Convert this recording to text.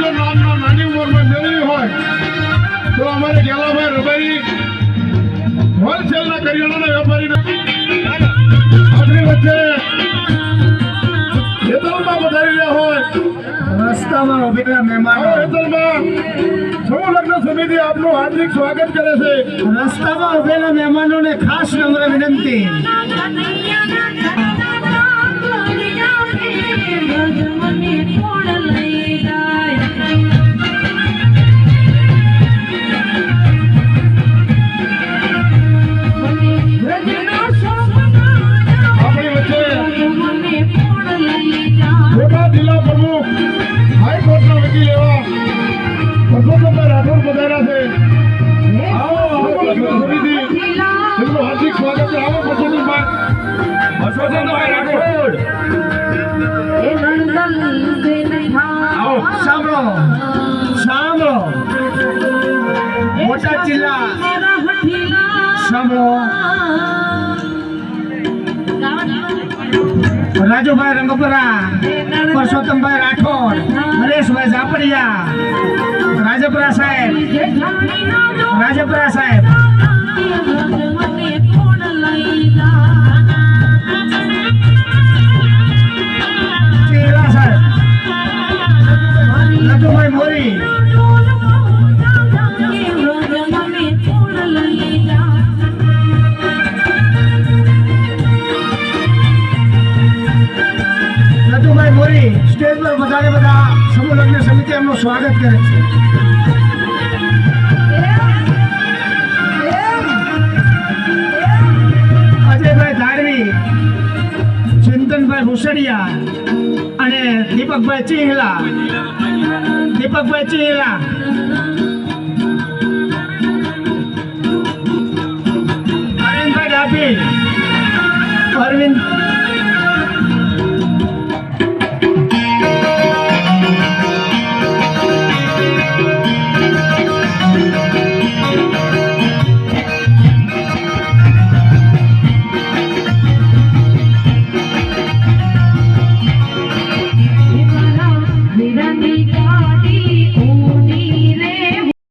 જો નાની ઉંમરમાં મેળવી હોય તો અમારે ગેલાભાઈ રબારી હોલસેલના કરિયાણાના વેપારીને આપણી વચ્ચે હેતલમાં વધારી રહ્યા હોય. રસ્તામાં ઉભેલા મહેમાનો. હેતલમાં સમૂહ લગ્ન સમિતિ આપનું હાર્દિક સ્વાગત કરે છે. રસ્તામાં ઉભેલા મહેમાનોને ખાસ નમ્ર વિનંતી. હાઈકોર્ટના વકીલ એવા પરસોત્તમભાઈ રાઠોડ પધાર્યા છે આવો સમૂહ લગ્ન સમિતિ એમનું હાર્દિક સ્વાગત છે આવો પરસોત્તમભાઈ પરસોત્તમભાઈ રાઠોડ આવો સાંભળો સાંભળો બોટાદ જિલ્લા સાંભળો રાજુભાઈ રંગપરા પરસોત્તમભાઈ રાઠોડ હરેશભાઈ ઝાપડિયા રાજપરા સાહેબ રાજપરા સાહેબ. સ્ટેજ પર વધારે બધા સમૂહ સમિતિ એમનું સ્વાગત કરે છે. અજયભાઈ ધારવી, ચિંતનભાઈ ભૂસડિયા અને દીપકભાઈ ચિહલા દીપકભાઈ ચિહલા અરવિંદભાઈ અરવિંદ